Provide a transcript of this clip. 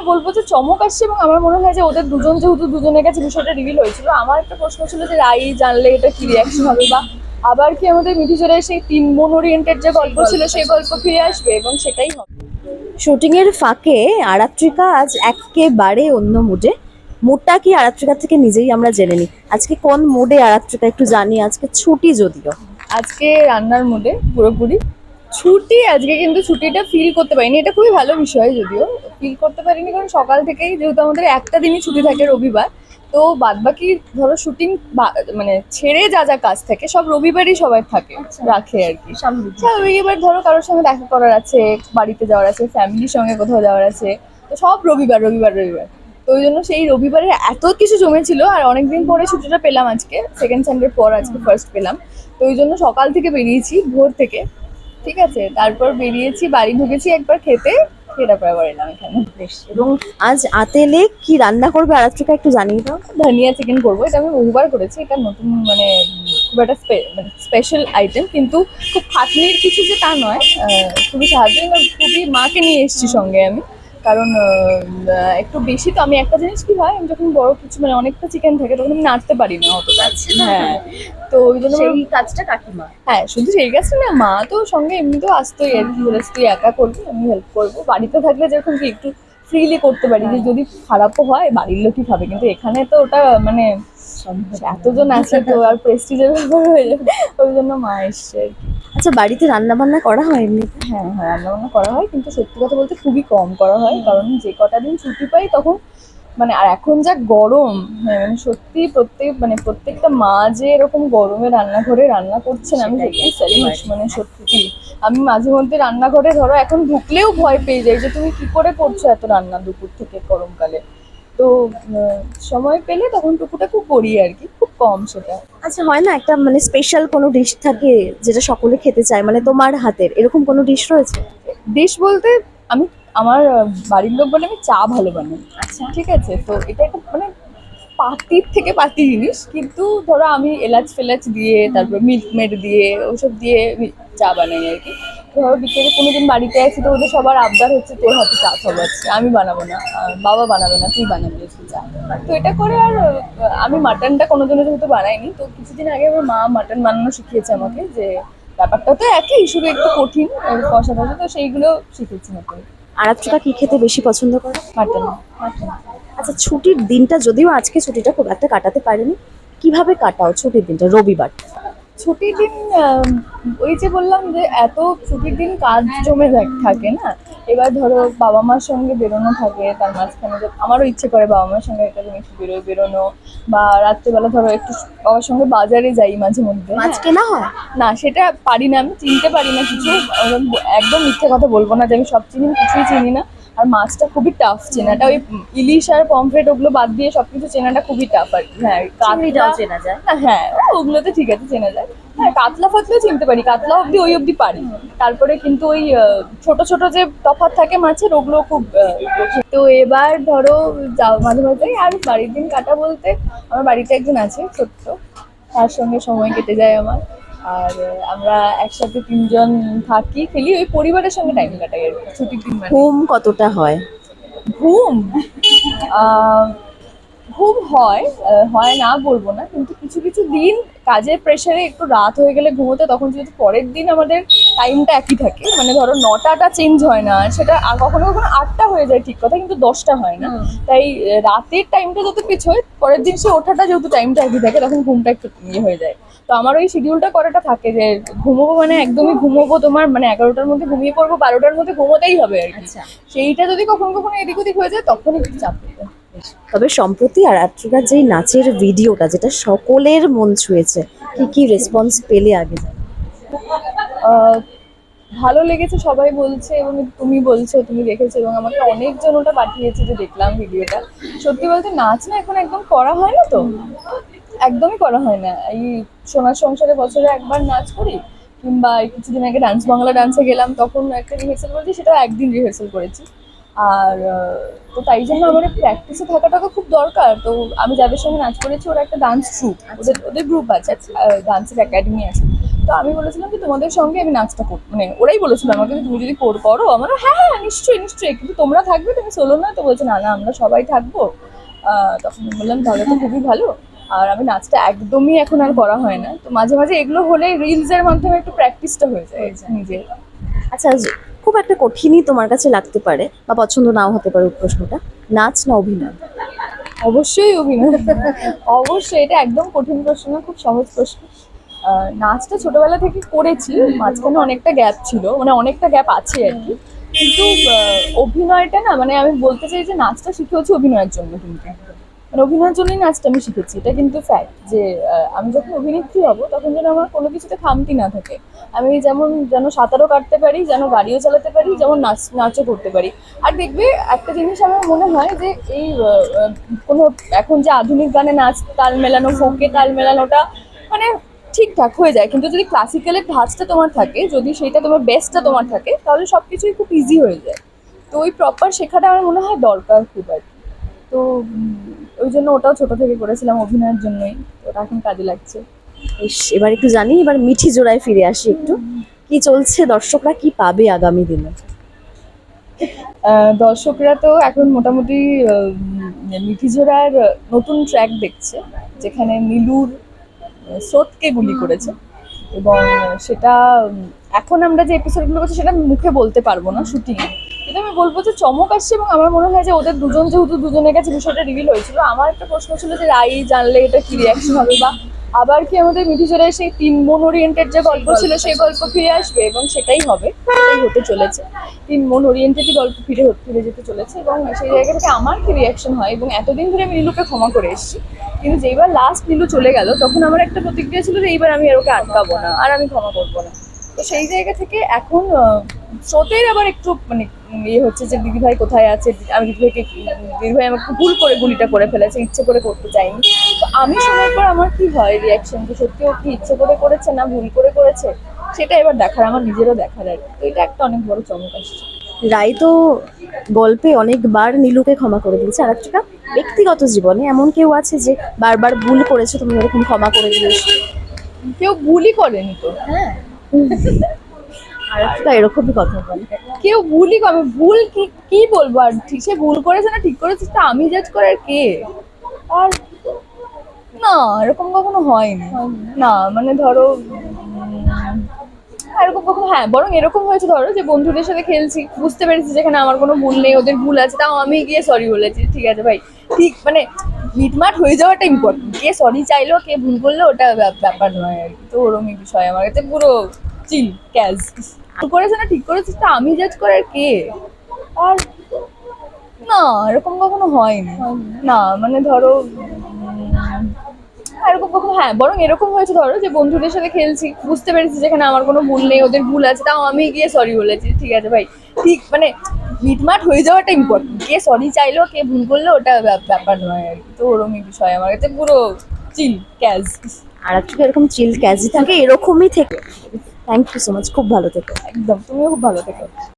আমি বলব যে চমক আসছে এবং আমার মনে হয় যে ওদের দুজন যেহেতু দুজনের কাছে বিষয়টা রিভিল হয়েছিল আমার একটা প্রশ্ন ছিল যে রাই জানলে এটা কি রিয়াকশন হবে বা আবার কি আমাদের মিঠিচোরের সেই তিন বোন ওরিয়েন্টেড যে গল্প ছিল সেই গল্প ফিরে আসবে এবং সেটাই হবে। শুটিং এর ফাঁকে আরাত্রিকা আজ একেবারে অন্য মুডে মুডটা কি আরাত্রিকা থেকে নিজেই আমরা জেনে নিই। আজকে কোন মুডে আরাত্রিকা একটু জানি আজকে ছুটি যদিও। আজকে রান্নার মধ্যে পুরোপুরি। ছুটি আজকে কিন্তু ছুটিটা ফিল করতে পারিনি। এটা খুবই ভালো বিষয় যদিও। ফিল করতে পারিনি কারণ সকাল থেকেই যেহেতু আমাদের একটা দিনই ছুটি থাকে রবিবার তো বাদবাকি ধরো শুটিং মানে ছেড়ে যা যা কাজ থাকে সব রবিবারই সবাই থাকে রাখে আর কি। স্বাভাবিক। এবার ধরো কারোর সঙ্গে দেখা করার আছে বাড়িতে যাওয়ার আছে ফ্যামিলির সঙ্গে কোথাও যাওয়ার আছে তো সব রবিবার রবিবার রবিবার। তো ওই জন্য সেই রবিবারে এত কিছু জমেছিল আর অনেকদিন পরে ছুটিটা পেলাম আজকে সেকেন্ড সানডের পর আজকে ফার্স্ট পেলাম। তো ওই জন্য সকাল থেকে বেরিয়েছি ভোর থেকে। ঠিক আছে তারপর বেরিয়েছি বাড়ি ঢুকেছি একবার খেতে আবার এলাম এখানে। এবং আজ আতেলে কি রান্না করবে? আরাত্রিকা একটু জানিয়ে দাও। ধনিয়া চিকেন করব এটা আমি বহুবার করেছি এটা নতুন মানে খুব একটা স্পেশাল আইটেম কিন্তু খুব খাটনির কিছু যে তা নয় খুবই সাহায্য খুবই মাকে নিয়ে এসেছি সঙ্গে আমি। কারণ একটু বেশি তো আমি একটা জিনিস কি হয় আমি যখন বড় কিছু মানে অনেকটা চিকেন থাকে তখন আমি নাড়তে পারি না অতটা। হ্যাঁ। তো ওই জন্য সেই কাজটা কাকিমা। হ্যাঁ শুধু সেই কাজটা না মা তো সঙ্গে এমনিতেও আসতোই আর কি বলে তুই একা করবি আমি হেল্প করব। বাড়িতে থাকলে যেরকম কি একটু ফ্রিলি করতে পারি যে যদি খারাপও হয় বাড়ির লোকই খাবে। কিন্তু এখানে তো ওটা মানে এতজন আছে তো আর প্রেস্টিজের ব্যাপার হয়ে যাবে ওই জন্য মা এসছে আর কি। আচ্ছা বাড়িতে রান্না বান্না করা হয় এমনিতে? হ্যাঁ হ্যাঁ রান্নাবান্না করা হয় কিন্তু সত্যি কথা বলতে খুবই কম করা হয় কারণ যে কটা দিন ছুটি পাই তখন মানে আর এখন যা গরম হ্যাঁ মানে সত্যি প্রত্যেক মানে প্রত্যেকটা মা যে এরকম গরমে রান্নাঘরে রান্না করছেন আমি সত্যি স্যালিউট মানে সত্যি আমি মাঝে মধ্যে রান্নাঘরে ধরো এখন ঢুকলেও ভয় পেয়ে যাই যে তুমি কি করে করছ এত রান্না দুপুর থেকে গরমকালে? তো সময় পেলে তখন টুকুটাকু করি আর কি। কম সেটা। আচ্ছা হয় না একটা মানে স্পেশাল কোনো ডিশ থাকে যেটা সকলে খেতে চায় মানে তোমার হাতের এরকম কোনো ডিশ রয়েছে? ডিশ বলতে আমি আমার বাড়ির লোক বলে আমি চা ভালো বানাই। আচ্ছা। ঠিক আছে? তো এটা একটা মানে পাতির থেকে পাতি জিনিস কিন্তু ধরো আমি এলাচ ফেলাচ দিয়ে তারপর মিল্ক মেড দিয়ে ওসব দিয়ে চা বানাই আর কি। ধরো বিকেলে কোনোদিন বাড়িতে আছি তো ওদের সবার আবদার হচ্ছে তোর হাতে চা খাওয়াচ্ছে আমি বানাবো না বাবা বানাবে না তুই বানাবি একটু চা। তো এটা করে আর আমি মাটনটা কোনোদিনও যেহেতু বানাইনি তো কিছুদিন আগে আমার মা মাটন বানানো শিখিয়েছে আমাকে যে ব্যাপারটা তো একই শুধু একটু কঠিন আর কষা কষা তো সেইগুলো শিখেছি নতুন আরাত্রিকা কি খেতে বেশি পছন্দ করে? মাটন। আচ্ছা ছুটির দিনটা যদিও আজকে ছুটিটা খুব একটা কাটাতে পারেনি কীভাবে কাটাও ছুটির দিনটা? রবিবার। ছুটির দিন ওই যে বললাম যে এত ছুটির দিন কাজ জমে থাক- না? এবার ধরো বাবা মার সঙ্গে বেরোনো থাকে তার মাঝখানে যে আমারও ইচ্ছে করে বাবা মার সঙ্গে একটা জিনিস বেরোয় বেরোনো। বা রাত্রেবেলা ধরো একটু বাবার সঙ্গে বাজারে যাই মাঝে মধ্যে মাছ হ্যাঁ। কেনা হয় না সেটা পারি না আমি চিনতে পারি না কিছু। একদম মিথ্যে কথা বলব না যে আমি সব চিনি কিছুই চিনি না। আর মাছটা খুবই টাফ চেনাটা। ওই ইলিশ আর পমফ্রেট ওগুলো বাদ দিয়ে সবকিছু চেনাটা খুবই টাফ আর কি। হ্যাঁ কাতলা চেনা যায়। হ্যাঁ ওগুলো তো ঠিক আছে চেনা যায়। হ্যাঁ কাতলা ফাতলা চিনতে পারি। কাতলা অবধি ওই অবধি পারি। তারপরে কিন্তু ওই ছোট ছোট যে তফাৎ থাকে মাছের ওগুলো খুব তো এবার ধরো যাও মাঝে মাঝে। আর বাড়ির দিন কাটা বলতে আমার বাড়িতে একজন আছে ছোট্ট। তার সঙ্গে সময় কেটে যায় আমার। আর আমরা একসাথে তিনজন থাকি খেলি ওই পরিবারের সঙ্গে টাইম কাটাই আর ছুটির দিন মানে? ঘুম কতটা হয়? ঘুম? ঘুম হয় হয় না বলব না কিন্তু কিছু কিছু দিন কাজের প্রেশারে একটু রাত হয়ে গেলে ঘুমোতে তখন যেহেতু পরের দিন আমাদের টাইমটা একই থাকে মানে ধরো নটাটা চেঞ্জ হয় না সেটা কখনো কখনো আটটা হয়ে যায় ঠিক কথা কিন্তু দশটা হয় না। তাই রাতের টাইমটা যত পিছোয় পরের দিন সে ওঠাটা যেহেতু টাইমটা একই থাকে তখন ঘুমটা একটু ইয়ে হয়ে যায়। তো আমার ওই শিডিউলটা করাটা থাকে যে ঘুমোবো মানে একদমই ঘুমোবো তোমার মানে এগারোটার মধ্যে ঘুমিয়ে পড়ব বারোটার মধ্যে ঘুমোতেই হবে আর কি। আচ্ছা। সেইটা যদি কখনো কখনো এদিক ওদিক হয়ে যায় তখন একটু চাপ তবে সম্প্রতি আর আত্রিকার যেই নাচের ভিডিওটা যেটা সকলের মন ছুঁয়েছে কি কি রেসপন্স পেলে আগে ভালো লেগেছে সবাই বলছে এবং তুমি বলছো তুমি দেখেছ এবং আমাকে অনেকজন ওটা পাঠিয়েছে যে দেখলাম ভিডিওটা সত্যি বলতে নাচ না এখন একদম করা হয় না তো? একদমই করা হয় না। এই সোনার সংসারে বছরে একবার নাচ করি, কিংবা কিছুদিন আগে ডান্স বাংলা ডান্সে গেলাম, তখন একটা রিহার্সাল করেছি সেটা একদিন রিহার্সাল করেছি। আর তো তাই জন্য আমার প্র্যাকটিসে থাকাটা তো খুব দরকার। তো আমি যাদের সঙ্গে নাচ করেছি, ওরা একটা ডান্স গ্রুপ ওদের ওদের গ্রুপ আছে ডান্সের একাডেমি আছে। তো আমি বলেছিলাম যে, তোমাদের সঙ্গে আমি নাচটা করব মানে ওরাই বলেছিল আমাকে তুমি যদি কর, করো। আমার হ্যাঁ হ্যাঁ নিশ্চয়ই নিশ্চয়ই। কিন্তু তোমরা থাকবে, তুমি সোলো না, তো বলছে, না না, আমরা সবাই থাকব। তখন বললাম, তাহলে তো খুবই ভালো। আর আমি নাচটা একদমই এখন আর করা হয় না। তো মাঝে মাঝে এগুলো হলে রিলস এর মাধ্যমে একটু প্র্যাকটিসটা হয়ে যায়। নিজের। আচ্ছা খুব একটা কঠিনই তোমার কাছে লাগতে পারে বা পছন্দ নাও হতে পারে প্রশ্নটা। নাচ না অভিনয়? অবশ্যই অভিনয়। অবশ্যই এটা একদম কঠিন প্রশ্ন না খুব সহজ প্রশ্ন। নাচটা ছোটবেলা থেকে করেছি মাঝখানে অনেকটা গ্যাপ ছিল মানে অনেকটা গ্যাপ আছে আর কি। কিন্তু অভিনয়টা না মানে আমি বলতে চাই যে নাচটা শিখে হচ্ছে অভিনয়ের জন্য কিন্তু। মানে অভিনয়ের জন্যই নাচটা আমি শিখেছি। এটা কিন্তু ফ্যাক্ট যে আমি যখন অভিনেত্রী হব, তখন যেন আমার কোনো কিছুতে খামতি না থাকে। আমি যেমন যেন সাঁতারও কাটতে পারি, যেন গাড়িও চালাতে পারি, যেমন নাচ নাচও করতে পারি। আর দেখবে, একটা জিনিস আমার মনে হয় যে, এই কোনো এখন যে আধুনিক গানে নাচ, তাল মেলানো, ফোকে তাল মেলানোটা মানে ঠিকঠাক হয়ে যায়। কিন্তু যদি ক্লাসিক্যালের ধাঁচটা তোমার থাকে, যদি সেটা তোমার বেস্টটা তোমার থাকে, তাহলে সব কিছুই খুব ইজি হয়ে যায়। তো ওই প্রপার শেখাটা আমার মনে হয় দরকার খুব আর। তো ওই জন্য ওটাও ছোট থেকে করেছিলাম অভিনয়ের জন্যই। তো ওটা এখন কাজে লাগছে। এবার একটু জানি এবার মিঠি জোড়ায় ফিরে আসি একটু। কি চলছে? দর্শকরা কি পাবে আগামী দিনে? দর্শকরা তো এখন মোটামুটি উম, মিঠিঝোড়ার নতুন ট্র্যাক দেখছে যেখানে নীলুর স্রোতকে গুলি করেছে। এবং সেটা এখন আমরা যে এপিসোডগুলো করছি সেটা মুখে বলতে পারব না শুটিংয়ে কিন্তু আমি বলব যে চমক আসছে এবং আমার মনে হয় যে ওদের দুজন যেহেতু দুজনের কাছে বিষয়টা রিভিল হয়েছিল আমার একটা প্রশ্ন ছিল যে রাই জানলে এটা কি রিয়াকশন হবে বা আবার কি আমাদের মিঠিঝোড়ায় সেই তিন মন ওরিয়েন্টেড যে গল্প ছিল সেই গল্প ফিরে আসবে এবং সেটাই হবে সেটাই হতে চলেছে। তিন মন ওরিয়েন্টেডই গল্প ফিরে ফিরে যেতে চলেছে এবং সেই জায়গা থেকে আমার কি রিয়াকশন হয় এবং এতদিন ধরে আমি নীলুকে ক্ষমা করে এসেছি। কিন্তু যেইবার লাস্ট নীলু চলে গেল তখন আমার একটা প্রতিক্রিয়া ছিল যে এইবার আমি আর ওকে আটকাবো না আর আমি ক্ষমা করব না। তো সেই জায়গা থেকে এখন স্রোতের আবার একটু মানে ইয়ে হচ্ছে যে দিদিভাই কোথায় আছে? আমি দিদিভাইকে দিদিভাই আমাকে ভুল করে গুলিটা করে ফেলেছে ইচ্ছে করে করতে চাইনি। তো আমি শোনার পর আমার কি হয় রিয়াকশন যে সত্যি ও কি ইচ্ছে করে করেছে না ভুল করে করেছে? সেটা এবার দেখার আমার নিজেরও দেখার আর তো এটা একটা অনেক বড় চমক আসছে। রাই তো গল্পে অনেকবার নীলুকে ক্ষমা করে দিয়েছে। আর একটা ব্যক্তিগত জীবনে এমন কেউ আছে যে বারবার ভুল করেছে তুমি ওরকম ক্ষমা করে দিয়েছ? কেউ ভুলই করেনি তো। হ্যাঁ। আর এরকমই কথা বলে। কেউ ভুলই করে ভুল কি কি বলব? আর ঠিক সে ভুল করেছে না ঠিক করেছে তা আমি জাজ করার কে? আর না, এরকম কখনো হয়নি। না মানে ধরো এরকম কখনো হ্যাঁ বরং এরকম হয়েছে, ধরো, যে বন্ধুদের সাথে খেলছি, বুঝতে পেরেছি যেখানে আমার কোনো ভুল নেই, ওদের ভুল আছে, তাও আমি গিয়ে সরি বলেছি, ঠিক আছে ভাই। ঠিক মানে মিটমাট হয়ে যাওয়াটা ইম্পর্টেন্ট কে সরি চাইলো, কে ভুল করল, ওটা ব্যাপ- ব্যাপার নয় আর কি, তো ওরমই বিষয়। আমার কাছে পুরো চিল ভুল করেছে না ঠিক করেছে তা আমি জাজ করার কে? আর না, এরকম কখনো হয়নি। না মানে ধরো এরকম কখনো হ্যাঁ বরং এরকম হয়েছে ধরো যে বন্ধুদের সাথে খেলছি, বুঝতে পেরেছি যেখানে আমার কোনো ভুল নেই, ওদের ভুল আছে, তাও আমি গিয়ে সরি বলেছি, ঠিক আছে ভাই। ঠিক মানে মিটমাট হয়ে যাওয়াটা ইম্পর্টেন্ট কে সরি চাইলো, কে ভুল করল, ওটা ব্যাপ- ব্যাপার নয় আর কি। তো ওরমই বিষয় আমার কাছে পুরো চিল ক্যাজ আর একটা এরকম চিল ক্যাজি থাকে? এরকমই থেকে থ্যাংক ইউ সো মাচ খুব ভালো থেকো। একদম তুমিও খুব ভালো থেকো।